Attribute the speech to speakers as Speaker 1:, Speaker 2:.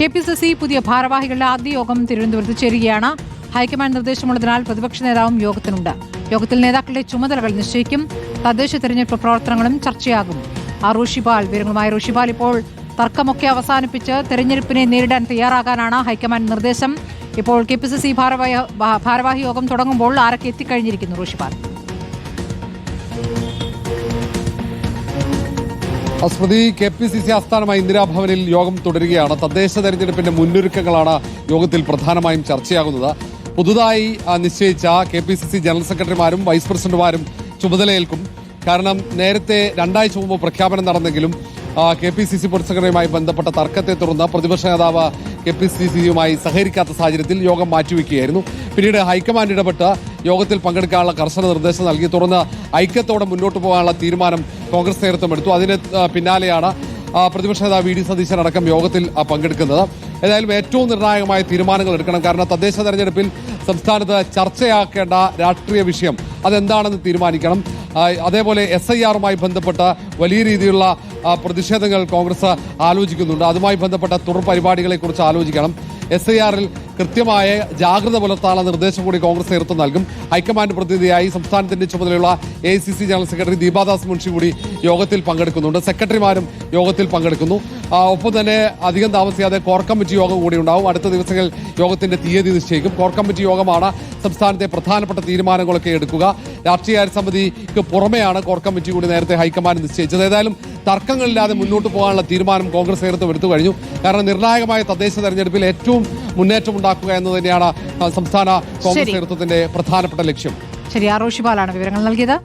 Speaker 1: K P C C പുതിയ ഭാരവാഹികളുടെ ആദ്യ യോഗം തിരുവനന്തപുരത്ത് ചേരുകയാണ്. ഹൈക്കമാൻഡ് നിർദ്ദേശമുള്ളതിനാൽ പ്രതിപക്ഷ നേതാവും യോഗത്തിനുണ്ട്. യോഗത്തിൽ നേതാക്കളുടെ ചുമതലകൾ നിശ്ചയിക്കും. തദ്ദേശ തെരഞ്ഞെടുപ്പ് പ്രവർത്തനങ്ങളും ചർച്ചയാകും. ആ റോഷിപാൽ വിവരങ്ങളുമായി റോഷിപാൽ ഇപ്പോൾ തർക്കമൊക്കെ അവസാനിപ്പിച്ച് തെരഞ്ഞെടുപ്പിനെ നേരിടാൻ തയ്യാറാകാനാണ് ഹൈക്കമാൻഡ് നിർദ്ദേശം. ഇപ്പോൾ കെ പി സി സി ഭാരവാഹി ഭാരവാഹി യോഗം തുടങ്ങുമ്പോൾ ആരൊക്കെ എത്തിക്കഴിഞ്ഞിരിക്കുന്നു Roshipal
Speaker 2: Smriti K P C C ആസ്ഥാനമായ ഇന്ദിരാഭവനിൽ യോഗം തുടരുകയാണ്. തദ്ദേശ തെരഞ്ഞെടുപ്പിന്റെ മുന്നൊരുക്കങ്ങളാണ് യോഗത്തിൽ പ്രധാനമായും ചർച്ചയാകുന്നത്. പുതുതായി നിശ്ചയിച്ച K P C C general സെക്രട്ടറിമാരും vice പ്രസിഡന്റുമാരും ചുമതലയേൽക്കും. കാരണം നേരത്തെ രണ്ടാഴ്ച മുമ്പ് പ്രഖ്യാപനം നടന്നെങ്കിലും കെ പി സി സി പൊതു സെക്രട്ടറിയുമായി ബന്ധപ്പെട്ട തർക്കത്തെ തുടർന്ന് പ്രതിപക്ഷ നേതാവ് കെ പി സി സിയുമായി സഹകരിക്കാത്ത സാഹചര്യത്തിൽ യോഗം മാറ്റിവെക്കുകയായിരുന്നു. പിന്നീട് ഹൈക്കമാൻഡ് ഇടപെട്ട് യോഗത്തിൽ പങ്കെടുക്കാനുള്ള കർശന നിർദ്ദേശം നൽകി. തുടർന്ന് ഐക്യത്തോടെ മുന്നോട്ട് പോകാനുള്ള തീരുമാനം കോൺഗ്രസ് നേതൃത്വം എടുത്തു അതിന് പിന്നാലെയാണ് പ്രതിപക്ഷ നേതാവ് വി ഡി സതീശൻ അടക്കം യോഗത്തിൽ പങ്കെടുക്കുന്നത്. ഏതായാലും ഏറ്റവും നിർണായകമായ തീരുമാനങ്ങൾ എടുക്കണം. കാരണം തദ്ദേശ തെരഞ്ഞെടുപ്പിൽ സംസ്ഥാനത്ത് ചർച്ചയാക്കേണ്ട രാഷ്ട്രീയ വിഷയം അതെന്താണെന്ന് തീരുമാനിക്കണം. അതേപോലെ എസ് ഐ ആറുമായി ബന്ധപ്പെട്ട വലിയ രീതിയിലുള്ള പ്രതിഷേധങ്ങൾ കോൺഗ്രസ് ആലോചിക്കുന്നുണ്ട്. അതുമായി ബന്ധപ്പെട്ട തുടർ പരിപാടികളെക്കുറിച്ച് ആലോചിക്കണം. എസ് ഐ ആറിൽ കൃത്യമായ ജാഗ്രത പുലർത്താനുള്ള നിർദ്ദേശം കൂടി കോൺഗ്രസ് നേതൃത്വം നൽകും. ഹൈക്കമാൻഡ് പ്രതിനിധിയായി സംസ്ഥാനത്തിന്റെ ചുമതലയുള്ള A general secretary Deepa Das Munshi കൂടി യോഗത്തിൽ പങ്കെടുക്കുന്നുണ്ട്. സെക്രട്ടറിമാരും യോഗത്തിൽ പങ്കെടുക്കുന്നു. ഒപ്പം തന്നെ അധികം താമസിയാതെ കോർ കമ്മിറ്റി യോഗം കൂടി ഉണ്ടാവും. അടുത്ത ദിവസങ്ങളിൽ യോഗത്തിന്റെ തീയതി നിശ്ചയിക്കും. കോർ കമ്മിറ്റി യോഗമാണ് സംസ്ഥാനത്തെ പ്രധാനപ്പെട്ട തീരുമാനങ്ങളൊക്കെ എടുക്കുക. രാഷ്ട്രീയകാര്യ സമിതിക്ക് പുറമെയാണ് കോർ കമ്മിറ്റി കൂടി നേരത്തെ ഹൈക്കമാൻഡ് നിശ്ചയിച്ചത്. ഏതായാലും തർക്കങ്ങളില്ലാതെ മുന്നോട്ട് പോകാനുള്ള തീരുമാനം കോൺഗ്രസ് നേതൃത്വം എടുത്തു കഴിഞ്ഞു. കാരണം നിർണായകമായ തദ്ദേശ തെരഞ്ഞെടുപ്പിൽ ഏറ്റവും മുന്നേറ്റം ഉണ്ടാക്കുക എന്ന് തന്നെയാണ് സംസ്ഥാന കോൺഗ്രസ്. നേതൃത്വത്തിന്റെ പ്രധാനപ്പെട്ട ലക്ഷ്യം.
Speaker 1: ശരി ആറോഷിപാലാണ് വിവരങ്ങൾ നൽകിയത്.